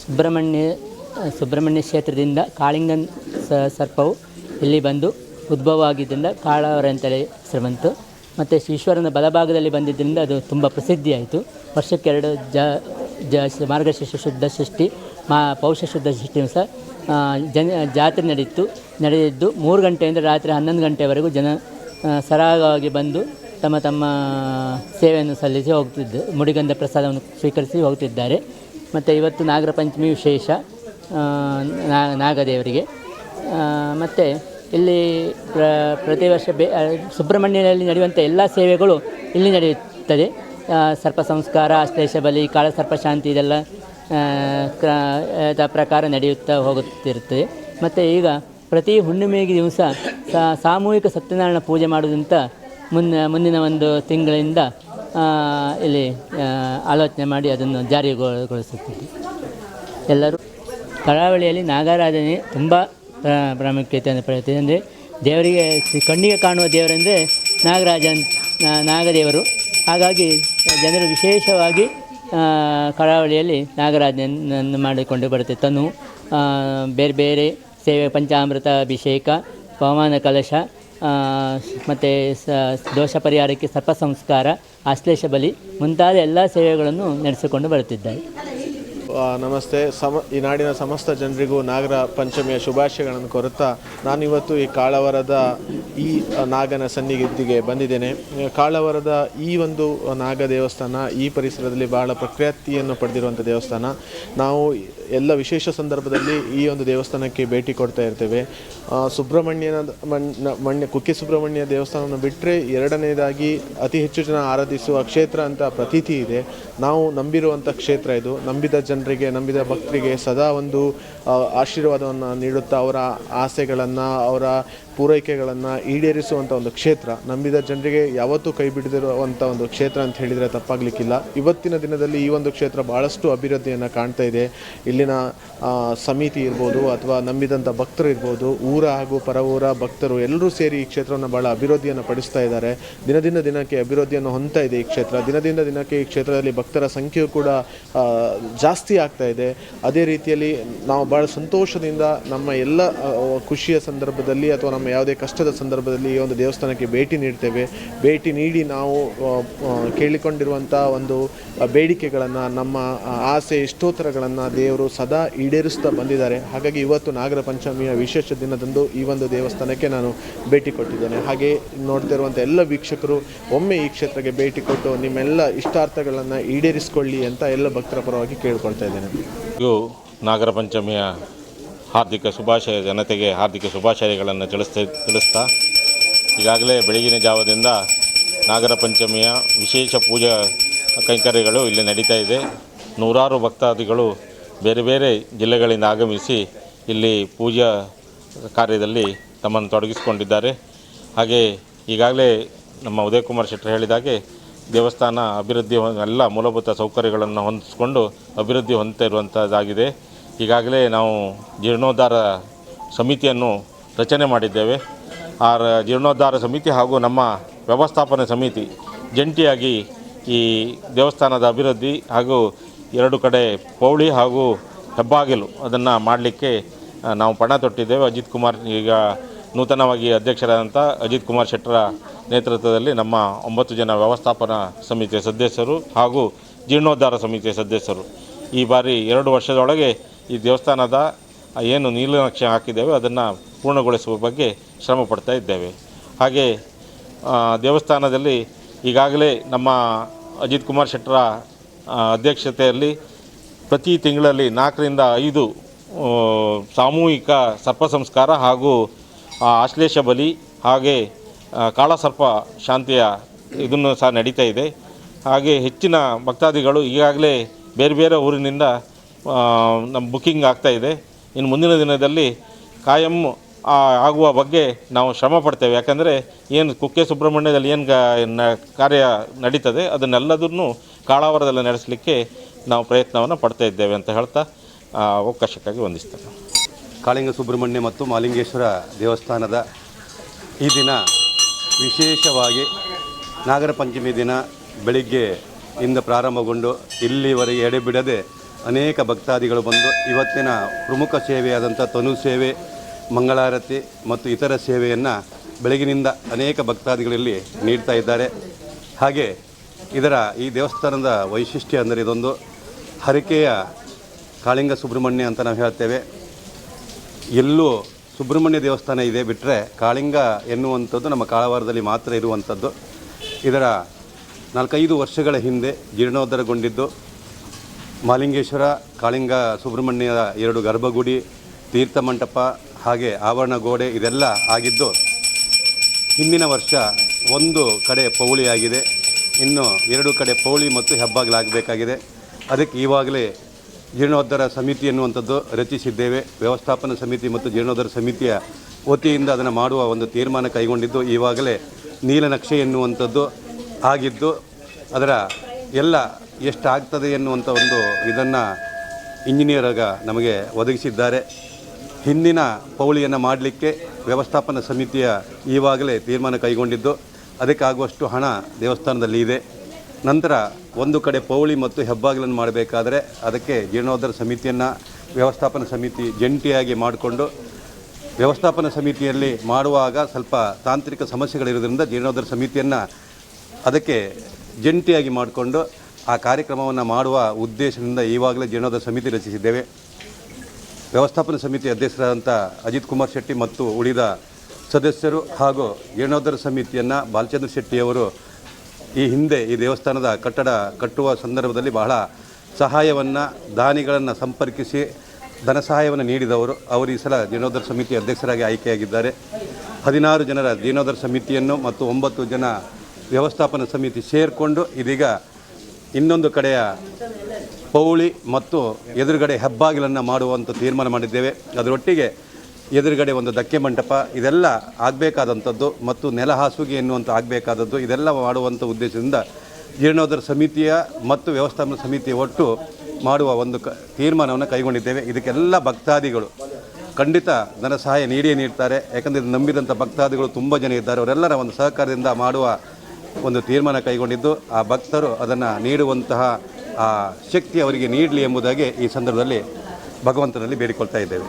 ಸುಬ್ರಹ್ಮಣ್ಯ ಸುಬ್ರಹ್ಮಣ್ಯ ಕ್ಷೇತ್ರದಿಂದ ಕಾಳಿಂಗನ್ ಸರ್ಪವು ಇಲ್ಲಿ ಬಂದು ಉದ್ಭವ ಆಗಿದ್ದರಿಂದ ಕಾಳವರ ಅಂತೇಳಿ ಹೆಸರು ಬಂತು. ಮತ್ತು ಈಶ್ವರನ ಬಲಭಾಗದಲ್ಲಿ ಬಂದಿದ್ದರಿಂದ ಅದು ತುಂಬ ಪ್ರಸಿದ್ಧಿಯಾಯಿತು. ವರ್ಷಕ್ಕೆ ಎರಡು ಜ ಜ, ಮಾರ್ಗಶಿಷ್ಯ ಶುದ್ಧ ಸೃಷ್ಟಿ, ಮಾ, ಪೌಷ ಶುದ್ಧ ಸೃಷ್ಟಿ ಸಹ ಜನ, ಜಾತ್ರೆ ನಡೆಯಿತು. ನಡೆದಿದ್ದು ಮೂರು ಗಂಟೆಯಿಂದ ರಾತ್ರಿ ಹನ್ನೊಂದು ಗಂಟೆವರೆಗೂ ಜನ ಸರಾಗವಾಗಿ ಬಂದು ತಮ್ಮ ತಮ್ಮ ಸೇವೆಯನ್ನು ಸಲ್ಲಿಸಿ ಹೋಗ್ತಿದ್ದು, ಮುಡಿಗಂಧ ಪ್ರಸಾದವನ್ನು ಸ್ವೀಕರಿಸಿ ಹೋಗ್ತಿದ್ದಾರೆ. ಮತ್ತು ಇವತ್ತು ನಾಗರ ಪಂಚಮಿ ವಿಶೇಷ ನಾಗದೇವರಿಗೆ. ಮತ್ತು ಇಲ್ಲಿ ಪ್ರ, ಪ್ರತಿ ವರ್ಷ ಬೇ ಸುಬ್ರಹ್ಮಣ್ಯದಲ್ಲಿ ನಡೆಯುವಂಥ ಎಲ್ಲ ಸೇವೆಗಳು ಇಲ್ಲಿ ನಡೆಯುತ್ತದೆ. ಸರ್ಪ ಸಂಸ್ಕಾರ ಅಶ್ಲೇಷ ಬಲಿ ಕಾಳಸರ್ಪ ಶಾಂತಿ ಇದೆಲ್ಲ ಪ್ರಕಾರ ನಡೆಯುತ್ತಾ ಹೋಗುತ್ತಿರುತ್ತದೆ. ಮತ್ತು ಈಗ ಪ್ರತಿ ಹುಣ್ಣಿಮೆಗೆ ದಿವಸ ಸಾಮೂಹಿಕ ಸತ್ಯನಾರಾಯಣ ಪೂಜೆ ಮಾಡೋದಂತ ಮುನ್ನ, ಮುಂದಿನ ಒಂದು ತಿಂಗಳಿಂದ ಇಲ್ಲಿ ಆಲೋಚನೆ ಮಾಡಿ ಅದನ್ನು ಜಾರಿಗೊಳಿಸುತ್ತಿದೆ ಎಲ್ಲರೂ ಕರಾವಳಿಯಲ್ಲಿ ನಾಗಾರಾಧನೆ ತುಂಬ ಪ್ರ- ಪ್ರಾಮುಖ್ಯತೆಯನ್ನು ಪಡೆಯುತ್ತದೆ ಅಂದರೆ ದೇವರಿಗೆ ಕಣ್ಣಿಗೆ ಕಾಣುವ ದೇವರೆಂದರೆ ನಾಗರಾಜ, ನಾ- ನಾಗದೇವರು. ಹಾಗಾಗಿ ಜನರು ವಿಶೇಷವಾಗಿ ಕರಾವಳಿಯಲ್ಲಿ ನಾಗರಾಜನನ್ನು ಮಾಡಿಕೊಂಡು ಬರುತ್ತೆ. ತನು ಬೇರೆ ಬೇರೆ ಸೇವೆ, ಪಂಚಾಮೃತ ಅಭಿಷೇಕ, ಪವಮಾನ ಕಲಶ ಮತ್ತು ಸ ದೋಷ ಪರಿಹಾರಕ್ಕೆ ಸರ್ಪ ಸಂಸ್ಕಾರ ಆಶ್ಲೇಷ ಬಲಿ ಮುಂತಾದ ಎಲ್ಲ ಸೇವೆಗಳನ್ನು ನಡೆಸಿಕೊಂಡು ಬರುತ್ತಿದ್ದಾರೆ. ನಮಸ್ತೆ. ಸಮ, ಈ ನಾಡಿನ ಸಮಸ್ತ ಜನರಿಗೂ ನಾಗರ ಪಂಚಮಿಯ ಶುಭಾಶಯಗಳನ್ನು ಕೋರುತ್ತಾ ನಾನಿವತ್ತು ಈ ಕಾಳವರದ ಈ ನಾಗನ ಸನ್ನಿಗಿದ್ದಿಗೆ ಬಂದಿದ್ದೇನೆ. ಕಾಳವರದ ಈ ಒಂದು ನಾಗ ದೇವಸ್ಥಾನ ಈ ಪರಿಸರದಲ್ಲಿ ಬಹಳ ಪ್ರಖ್ಯಾತಿಯನ್ನು ಪಡೆದಿರುವಂಥ ದೇವಸ್ಥಾನ. ನಾವು ಎಲ್ಲ ವಿಶೇಷ ಸಂದರ್ಭದಲ್ಲಿ ಈ ಒಂದು ದೇವಸ್ಥಾನಕ್ಕೆ ಭೇಟಿ ಕೊಡ್ತಾ ಇರ್ತೇವೆ. ಸುಬ್ರಹ್ಮಣ್ಯನ ಮಣ್ಣ ಮಣ್ಯ ಕುಕ್ಕೆ ಸುಬ್ರಹ್ಮಣ್ಯ ದೇವಸ್ಥಾನವನ್ನು ಬಿಟ್ಟರೆ ಎರಡನೇದಾಗಿ ಅತಿ ಹೆಚ್ಚು ಜನ ಆರಾಧಿಸುವ ಕ್ಷೇತ್ರ ಅಂತ ಪ್ರತೀತಿ ಇದೆ. ನಾವು ನಂಬಿರುವಂಥ ಕ್ಷೇತ್ರ ಇದು. ನಂಬಿದ ಜನರಿಗೆ ನಂಬಿದ ಭಕ್ತರಿಗೆ ಸದಾ ಒಂದು ಆಶೀರ್ವಾದವನ್ನು ನೀಡುತ್ತಾ ಅವರ ಆಸೆಗಳನ್ನು ಅವರ ಪೂರೈಕೆಗಳನ್ನು ಈಡೇರಿಸುವಂಥ ಒಂದು ಕ್ಷೇತ್ರ. ನಂಬಿದ ಜನರಿಗೆ ಯಾವತ್ತೂ ಕೈ ಬಿಡದಿರುವಂಥ ಒಂದು ಕ್ಷೇತ್ರ ಅಂತ ಹೇಳಿದರೆ ತಪ್ಪಾಗಲಿಕ್ಕಿಲ್ಲ. ಇವತ್ತಿನ ದಿನದಲ್ಲಿ ಈ ಒಂದು ಕ್ಷೇತ್ರ ಭಾಳಷ್ಟು ಅಭಿವೃದ್ಧಿಯನ್ನು ಕಾಣ್ತಾ ಇದೆ. ಇಲ್ಲಿನ ಸಮಿತಿ ಇರ್ಬೋದು ಅಥವಾ ನಂಬಿದಂಥ ಭಕ್ತರು ಇರ್ಬೋದು ಊರ ಹಾಗೂ ಪರ ಊರ ಭಕ್ತರು ಎಲ್ಲರೂ ಸೇರಿ ಈ ಕ್ಷೇತ್ರವನ್ನು ಭಾಳ ಅಭಿವೃದ್ಧಿಯನ್ನು ಪಡಿಸ್ತಾ ಇದ್ದಾರೆ. ದಿನದಿಂದ ದಿನಕ್ಕೆ ಅಭಿವೃದ್ಧಿಯನ್ನು ಹೊಂದ್ತಾ ಇದೆ ಈ ಕ್ಷೇತ್ರ. ದಿನದಿಂದ ದಿನಕ್ಕೆ ಈ ಕ್ಷೇತ್ರದಲ್ಲಿ ಭಕ್ತರ ಸಂಖ್ಯೆಯು ಕೂಡ ಆ, ಆಗ್ತಾ ಇದೆ. ಅದೇ ರೀತಿಯಲ್ಲಿ ನಾವು ಭಾಳ ಸಂತೋಷದಿಂದ ನಮ್ಮ ಎಲ್ಲ ಖುಷಿಯ ಸಂದರ್ಭದಲ್ಲಿ ಅಥವಾ ನಮ್ಮ ಯಾವುದೇ ಕಷ್ಟದ ಸಂದರ್ಭದಲ್ಲಿ ಈ ಒಂದು ದೇವಸ್ಥಾನಕ್ಕೆ ಭೇಟಿ ನೀಡ್ತೇವೆ. ಭೇಟಿ ನೀಡಿ ನಾವು ಕೇಳಿಕೊಂಡಿರುವಂಥ ಒಂದು ಬೇಡಿಕೆಗಳನ್ನು, ನಮ್ಮ ಆಸೆ ಇಷ್ಟೋತ್ತರಗಳನ್ನು ದೇವರು ಸದಾ ಈಡೇರಿಸ್ತಾ ಬಂದಿದ್ದಾರೆ. ಹಾಗಾಗಿ ಇವತ್ತು ನಾಗರ ಪಂಚಮಿಯ ವಿಶೇಷ ದಿನದಂದು ಈ ಒಂದು ದೇವಸ್ಥಾನಕ್ಕೆ ನಾನು ಭೇಟಿ ಕೊಟ್ಟಿದ್ದೇನೆ. ಹಾಗೆ ನೋಡ್ತಿರುವಂಥ ಎಲ್ಲ ವೀಕ್ಷಕರು, ಒಮ್ಮೆ ಈ ಕ್ಷೇತ್ರಕ್ಕೆ ಭೇಟಿ ಕೊಟ್ಟು ನಿಮ್ಮೆಲ್ಲ ಇಷ್ಟಾರ್ಥಗಳನ್ನು ಈಡೇರಿಸಿಕೊಳ್ಳಿ ಅಂತ ಎಲ್ಲ ಭಕ್ತರ ಪರವಾಗಿ ಕೇಳ್ಕೊಳ್ತಾ ಇದ್ದೇನೆ. ಇದು ನಾಗರ ಪಂಚಮಿಯ ಹಾರ್ದಿಕ ಶುಭಾಶಯ, ಜನತೆಗೆ ಹಾರ್ದಿಕ ಶುಭಾಶಯಗಳನ್ನು ತಿಳಿಸ್ತಾ ತಿಳಿಸ್ತಾ, ಈಗಾಗಲೇ ಬೆಳಗಿನ ಜಾವದಿಂದ ನಾಗರ ಪಂಚಮಿಯ ವಿಶೇಷ ಪೂಜಾ ಕೈಂಕರ್ಯಗಳು ಇಲ್ಲಿ ನಡೀತಾ ಇದೆ. ನೂರಾರು ಭಕ್ತಾದಿಗಳು ಬೇರೆ ಬೇರೆ ಜಿಲ್ಲೆಗಳಿಂದ ಆಗಮಿಸಿ ಇಲ್ಲಿ ಪೂಜಾ ಕಾರ್ಯದಲ್ಲಿ ತಮ್ಮನ್ನು ತೊಡಗಿಸಿಕೊಂಡಿದ್ದಾರೆ. ಹಾಗೆ ಈಗಾಗಲೇ ನಮ್ಮ ಉದಯಕುಮಾರ್ ಶೆಟ್ಟರ್ ಹೇಳಿದಾಗೆ ದೇವಸ್ಥಾನ ಅಭಿವೃದ್ಧಿ ಎಲ್ಲ ಮೂಲಭೂತ ಸೌಕರ್ಯಗಳನ್ನು ಹೊಂದಿಸ್ಕೊಂಡು ಅಭಿವೃದ್ಧಿ ಹೊಂದ್ತಾ ಇರುವಂಥದ್ದಾಗಿದೆ ಈಗಾಗಲೇ ನಾವು ಜೀರ್ಣೋದ್ಧಾರ ಸಮಿತಿಯನ್ನು ರಚನೆ ಮಾಡಿದ್ದೇವೆ. ಆ ಜೀರ್ಣೋದ್ಧಾರ ಸಮಿತಿ ಹಾಗೂ ನಮ್ಮ ವ್ಯವಸ್ಥಾಪನೆ ಸಮಿತಿ ಜಂಟಿಯಾಗಿ ಈ ದೇವಸ್ಥಾನದ ಅಭಿವೃದ್ಧಿ ಹಾಗೂ ಎರಡು ಕಡೆ ಪೌಳಿ ಹಾಗೂ ಹೆಬ್ಬಾಗಿಲು ಅದನ್ನು ಮಾಡಲಿಕ್ಕೆ ನಾವು ಪಣ ತೊಟ್ಟಿದ್ದೇವೆ. ಅಜಿತ್ ಕುಮಾರ್ ಈಗ ನೂತನವಾಗಿ ಅಧ್ಯಕ್ಷರಾದಂಥ ಅಜಿತ್ ಕುಮಾರ್ ಶೆಟ್ಟರ ನೇತೃತ್ವದಲ್ಲಿ ನಮ್ಮ ಒಂಬತ್ತು ಜನ ವ್ಯವಸ್ಥಾಪನಾ ಸಮಿತಿಯ ಸದಸ್ಯರು ಹಾಗೂ ಜೀರ್ಣೋದ್ಧಾರ ಸಮಿತಿಯ ಸದಸ್ಯರು. ಈ ಬಾರಿ ಎರಡು ವರ್ಷದೊಳಗೆ ಈ ದೇವಸ್ಥಾನದ ಏನು ನೀಲನಕ್ಷೆ ಹಾಕಿದ್ದೇವೆ, ಅದನ್ನು ಪೂರ್ಣಗೊಳಿಸುವ ಬಗ್ಗೆ ಶ್ರಮ ಪಡ್ತಾ ಇದ್ದೇವೆ. ಹಾಗೆ ದೇವಸ್ಥಾನದಲ್ಲಿ ಈಗಾಗಲೇ ನಮ್ಮ ಅಜಿತ್ ಕುಮಾರ್ ಶೆಟ್ಟರ ಅಧ್ಯಕ್ಷತೆಯಲ್ಲಿ ಪ್ರತಿ ತಿಂಗಳಲ್ಲಿ ನಾಲ್ಕರಿಂದ ಐದು ಸಾಮೂಹಿಕ ಸರ್ಪ ಸಂಸ್ಕಾರ ಹಾಗೂ ಆಶ್ಲೇಷ ಬಲಿ ಹಾಗೆ ಕಾಳಸರ್ಪ ಶಾಂತಿಯ ಇದನ್ನು ಸಹ ನಡೀತಾ ಇದೆ. ಹಾಗೆ ಹೆಚ್ಚಿನ ಭಕ್ತಾದಿಗಳು ಈಗಾಗಲೇ ಬೇರೆ ಬೇರೆ ಊರಿನಿಂದ ನಮ್ಮ ಬುಕ್ಕಿಂಗ್ ಆಗ್ತಾ ಇದೆ. ಇನ್ನು ಮುಂದಿನ ದಿನದಲ್ಲಿ ಕಾಯಂ ಆಗುವ ಬಗ್ಗೆ ನಾವು ಶ್ರಮ ಪಡ್ತೇವೆ. ಯಾಕಂದರೆ ಏನು ಕುಕ್ಕೆ ಸುಬ್ರಹ್ಮಣ್ಯದಲ್ಲಿ ಏನು ಕಾರ್ಯ ನಡೀತದೆ, ಅದನ್ನೆಲ್ಲದನ್ನು ಕಾಳಾವರದಲ್ಲಿ ನಡೆಸಲಿಕ್ಕೆ ನಾವು ಪ್ರಯತ್ನವನ್ನು ಪಡ್ತಾ ಇದ್ದೇವೆ ಅಂತ ಹೇಳ್ತಾ ಅವಕಾಶಕ್ಕಾಗಿ ವಂದಿಸ್ತೇನೆ. ಕಾಳಿಂಗ ಸುಬ್ರಹ್ಮಣ್ಯ ಮತ್ತು ಮಾಲಿಂಗೇಶ್ವರ ದೇವಸ್ಥಾನದ ಈ ದಿನ ವಿಶೇಷವಾಗಿ ನಾಗರ ಪಂಚಮಿ ದಿನ ಬೆಳಿಗ್ಗೆ ಇಂದ ಪ್ರಾರಂಭಗೊಂಡು ಇಲ್ಲಿವರೆಗೆ ಎಡೆಬಿಡದೆ ಅನೇಕ ಭಕ್ತಾದಿಗಳು ಬಂದು ಇವತ್ತಿನ ಪ್ರಮುಖ ಸೇವೆಯಾದಂಥ ತನು ಸೇವೆ, ಮಂಗಳಾರತಿ ಮತ್ತು ಇತರ ಸೇವೆಯನ್ನು ಬೆಳಗಿನಿಂದ ಅನೇಕ ಭಕ್ತಾದಿಗಳಲ್ಲಿ ನೀಡ್ತಾ ಇದ್ದಾರೆ. ಹಾಗೆ ಇದರ ಈ ದೇವಸ್ಥಾನದ ವೈಶಿಷ್ಟ್ಯ ಅಂದರೆ ಇದೊಂದು ಹರಿಕೆಯ ಕಾಳಿಂಗ ಸುಬ್ರಹ್ಮಣ್ಯ ಅಂತ ನಾವು ಹೇಳ್ತೇವೆ. ಎಲ್ಲೂ ಸುಬ್ರಹ್ಮಣ್ಯ ದೇವಸ್ಥಾನ ಇದೆ ಬಿಟ್ಟರೆ ಕಾಳಿಂಗ ಎನ್ನುವಂಥದ್ದು ನಮ್ಮ ಕಾಳವಾರದಲ್ಲಿ ಮಾತ್ರ ಇರುವಂಥದ್ದು. ಇದರ ನಾಲ್ಕೈದು ವರ್ಷಗಳ ಹಿಂದೆ ಜೀರ್ಣೋದ್ಧರಗೊಂಡಿದ್ದು. ಮಾಲಿಂಗೇಶ್ವರ, ಕಾಳಿಂಗ, ಸುಬ್ರಹ್ಮಣ್ಯದ ಎರಡು ಗರ್ಭಗುಡಿ, ತೀರ್ಥ ಮಂಟಪ ಹಾಗೆ ಆವರಣ ಗೋಡೆ ಇದೆಲ್ಲ ಆಗಿದ್ದು, ಹಿಂದಿನ ವರ್ಷ ಒಂದು ಕಡೆ ಪೌಳಿಯಾಗಿದೆ. ಇನ್ನು ಎರಡು ಕಡೆ ಪೌಳಿ ಮತ್ತು ಹೆಬ್ಬಾಗಿಲಾಗಬೇಕಾಗಿದೆ. ಅದಕ್ಕೆ ಈವಾಗಲೇ ಜೀರ್ಣೋದ್ಧಾರ ಸಮಿತಿ ಎನ್ನುವಂಥದ್ದು ರಚಿಸಿದ್ದೇವೆ. ವ್ಯವಸ್ಥಾಪನಾ ಸಮಿತಿ ಮತ್ತು ಜೀರ್ಣೋದ್ಧಾರ ಸಮಿತಿಯ ವತಿಯಿಂದ ಅದನ್ನು ಮಾಡುವ ಒಂದು ತೀರ್ಮಾನ ಕೈಗೊಂಡಿದ್ದು, ಈವಾಗಲೇ ನೀಲನಕ್ಷೆ ಎನ್ನುವಂಥದ್ದು ಆಗಿದ್ದು, ಅದರ ಎಲ್ಲ ಎಷ್ಟಾಗ್ತದೆ ಎನ್ನುವಂಥ ಒಂದು ಇದನ್ನು ಇಂಜಿನಿಯರಾಗ ನಮಗೆ ಒದಗಿಸಿದ್ದಾರೆ. ಹಿಂದಿನ ಪೌಳಿಯನ್ನು ಮಾಡಲಿಕ್ಕೆ ವ್ಯವಸ್ಥಾಪನಾ ಸಮಿತಿಯ ಈವಾಗಲೇ ತೀರ್ಮಾನ ಕೈಗೊಂಡಿದ್ದು, ಅದಕ್ಕಾಗುವಷ್ಟು ಹಣ ದೇವಸ್ಥಾನದಲ್ಲಿ ಇದೆ. ನಂತರ ಒಂದು ಕಡೆ ಪೌಳಿ ಮತ್ತು ಹೆಬ್ಬಾಗಿಲನ್ನು ಮಾಡಬೇಕಾದರೆ ಅದಕ್ಕೆ ಜೀರ್ಣೋದ್ಧಾರ ಸಮಿತಿಯನ್ನು, ವ್ಯವಸ್ಥಾಪನಾ ಸಮಿತಿ ಜಂಟಿಯಾಗಿ ಮಾಡಿಕೊಂಡು ವ್ಯವಸ್ಥಾಪನಾ ಸಮಿತಿಯಲ್ಲಿ ಮಾಡುವಾಗ ಸ್ವಲ್ಪ ತಾಂತ್ರಿಕ ಸಮಸ್ಯೆಗಳಿರೋದ್ರಿಂದ ಜೀರ್ಣೋದ್ಧಾರ ಸಮಿತಿಯನ್ನು ಅದಕ್ಕೆ ಜಂಟಿಯಾಗಿ ಮಾಡಿಕೊಂಡು ಆ ಕಾರ್ಯಕ್ರಮವನ್ನು ಮಾಡುವ ಉದ್ದೇಶದಿಂದ ಈವಾಗಲೇ ಜೀರ್ಣೋದ್ಧಾರ ಸಮಿತಿ ರಚಿಸಿದ್ದೇವೆ. ವ್ಯವಸ್ಥಾಪನಾ ಸಮಿತಿ ಅಧ್ಯಕ್ಷರಾದಂಥ ಅಜಿತ್ ಕುಮಾರ್ ಶೆಟ್ಟಿ ಮತ್ತು ಉಳಿದ ಸದಸ್ಯರು ಹಾಗೂ ಜೀರ್ಣೋದ್ಧಾರ ಸಮಿತಿಯನ್ನು ಬಾಲಚಂದ್ರ ಶೆಟ್ಟಿಯವರು ಈ ಹಿಂದೆ ಈ ದೇವಸ್ಥಾನದ ಕಟ್ಟಡ ಕಟ್ಟುವ ಸಂದರ್ಭದಲ್ಲಿ ಬಹಳ ಸಹಾಯವನ್ನು, ದಾನಿಗಳನ್ನು ಸಂಪರ್ಕಿಸಿ ಧನ ಸಹಾಯವನ್ನು ನೀಡಿದವರು. ಅವರು ಈ ಸಲ ಜೀರ್ಣೋದ್ಧಾರ ಸಮಿತಿ ಅಧ್ಯಕ್ಷರಾಗಿ ಆಯ್ಕೆಯಾಗಿದ್ದಾರೆ. ಹದಿನಾರು ಜನರ ಜೀರ್ಣೋದ್ಧಾರ ಸಮಿತಿಯನ್ನು ಮತ್ತು ಒಂಬತ್ತು ಜನ ವ್ಯವಸ್ಥಾಪನಾ ಸಮಿತಿ ಸೇರಿಕೊಂಡು ಇದೀಗ ಇನ್ನೊಂದು ಕಡೆಯ ಪೌಳಿ ಮತ್ತು ಎದುರುಗಡೆ ಹೆಬ್ಬಾಗಿಲನ್ನು ಮಾಡುವಂಥ ತೀರ್ಮಾನ ಮಾಡಿದ್ದೇವೆ. ಅದರೊಟ್ಟಿಗೆ ಎದುರುಗಡೆ ಒಂದು ಧಕ್ಕೆ ಮಂಟಪ, ಇದೆಲ್ಲ ಆಗಬೇಕಾದಂಥದ್ದು ಮತ್ತು ನೆಲ ಹಾಸುಗೆ ಎನ್ನುವಂಥ ಆಗಬೇಕಾದದ್ದು, ಇದೆಲ್ಲ ಮಾಡುವಂಥ ಉದ್ದೇಶದಿಂದ ಜೀರ್ಣೋದ್ಧಾರ ಸಮಿತಿಯ ಮತ್ತು ವ್ಯವಸ್ಥಾಪನಾ ಸಮಿತಿಯ ಒಟ್ಟು ಮಾಡುವ ಒಂದು ಕ, ತೀರ್ಮಾನವನ್ನು ಕೈಗೊಂಡಿದ್ದೇವೆ. ಇದಕ್ಕೆಲ್ಲ ಭಕ್ತಾದಿಗಳು ಖಂಡಿತ ಧನ ಸಹಾಯ ನೀಡಿಯೇ ನೀಡ್ತಾರೆ. ಯಾಕಂದರೆ ಇದು ನಂಬಿದಂಥ ಭಕ್ತಾದಿಗಳು ತುಂಬ ಜನ ಇದ್ದಾರೆ. ಅವರೆಲ್ಲರ ಒಂದು ಸಹಕಾರದಿಂದ ಮಾಡುವ ಒಂದು ತೀರ್ಮಾನ ಕೈಗೊಂಡಿದ್ದು. ಆ ಭಕ್ತರು ಅದನ್ನು ನೀಡುವಂತಹ ಆ ಶಕ್ತಿ ಅವರಿಗೆ ನೀಡಲಿ ಎಂಬುದಾಗಿ ಈ ಸಂದರ್ಭದಲ್ಲಿ ಭಗವಂತನಲ್ಲಿ ಬೇಡಿಕೊಳ್ತಾ ಇದ್ದೇವೆ.